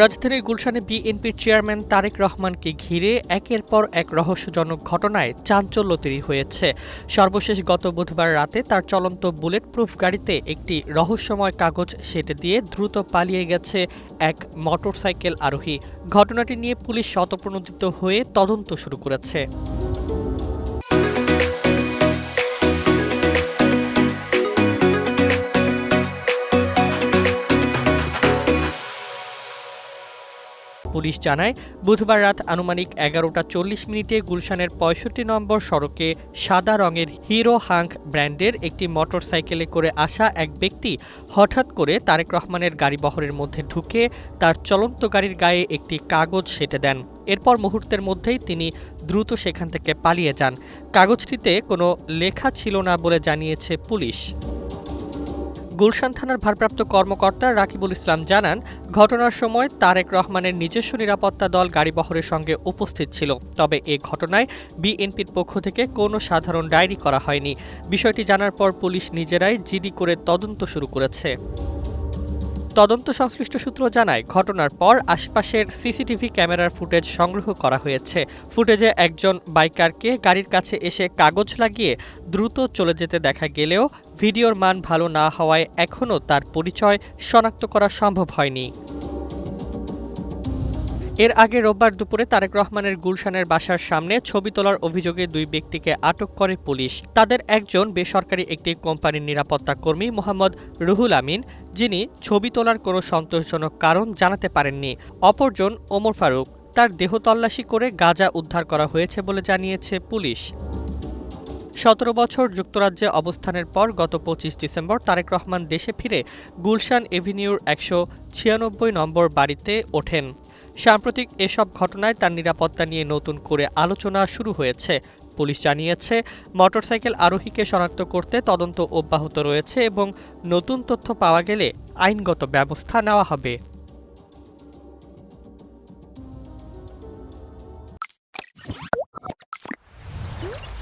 রাজধানীর গুলশানে বিএনপির চেয়ারম্যান তারেক রহমানকে ঘিরে একের পর এক রহস্যজনক ঘটনায় চাঞ্চল্য তৈরি হয়েছে। সর্বশেষ গত বুধবার রাতে তার চলন্ত বুলেট প্রুফ গাড়িতে একটি রহস্যময় কাগজ সেটে দিয়ে দ্রুত পালিয়ে গেছে এক মোটরসাইকেল আরোহী। ঘটনাটি নিয়ে পুলিশ শতপ্রণোদিত হয়ে তদন্ত শুরু করেছে। পুলিশ জানায়, বুধবার রাত আনুমানিক এগারোটা চল্লিশ মিনিটে গুলশানের পঁয়ষট্টি নম্বর সড়কে সাদা রঙের হিরো হাঙ্ক ব্র্যান্ডের একটি মোটরসাইকেলে করে আসা এক ব্যক্তি হঠাৎ করে তারেক রহমানের গাড়িবহরের মধ্যে ঢুকে তার চলন্ত গাড়ির গায়ে একটি কাগজ সেটে দেন। এরপর মুহূর্তের মধ্যেই তিনি দ্রুত সেখান থেকে পালিয়ে যান। কাগজটিতে কোনো লেখা ছিল না বলে জানিয়েছে পুলিশ। গুলশান থানার ভারপ্রাপ্ত কর্মকর্তা রাকিবুল ইসলাম জানান, ঘটনার সময় তারেক রহমানের নিজস্ব নিরাপত্তা দল গাড়িবহরের সঙ্গে উপস্থিত ছিল। তবে এ ঘটনায় বিএনপির পক্ষ থেকে কোনো সাধারণ ডায়েরি করা হয়নি। বিষয়টি জানার পর পুলিশ নিজেরাই জিডি করে তদন্ত শুরু করেছে। তদন্ত সংশ্লিষ্ট সূত্র জানায়, ঘটনার পর আশপাশের সিসিটিভি ক্যামেরার ফুটেজ সংগ্রহ করা হয়েছে। ফুটেজে একজন বাইকারকে গাড়ির কাছে এসে কাগজ লাগিয়ে দ্রুত চলে যেতে দেখা গেলেও ভিডিওর মান ভালো না হওয়ায় এখনও তার পরিচয় শনাক্ত করা সম্ভব হয়নি। এর আগে রোববার দুপুরে তারেক রহমানের গুলশানের বাসার সামনে ছবি তোলার অভিযোগে দুই ব্যক্তিকে আটক করে পুলিশ। তাদের একজন বেসরকারি একটি কোম্পানির নিরাপত্তা কর্মী মোহাম্মদ রুহুল আমিন, যিনি ছবি তোলার কোনো সন্তোষজনক কারণ জানাতে পারেননি। অপরজন ওমর ফারুক। তার দেহ তল্লাশি করে গাঁজা উদ্ধার করা হয়েছে বলে জানিয়েছে পুলিশ। সতেরো বছর যুক্তরাজ্যে অবস্থানের পর গত পঁচিশ ডিসেম্বর তারেক রহমান দেশে ফিরে গুলশান এভিনিউর একশো ছিয়ানব্বই নম্বর বাড়িতে ওঠেন। সাম্প্রতিক এসব ঘটনায় তার নিরাপত্তা নিয়ে নতুন করে আলোচনা শুরু হয়েছে। পুলিশ জানিয়েছে, মোটরসাইকেল আরোহীকে শনাক্ত করতে তদন্ত অব্যাহত রয়েছে এবং নতুন তথ্য পাওয়া গেলে আইনগত ব্যবস্থা নেওয়া হবে।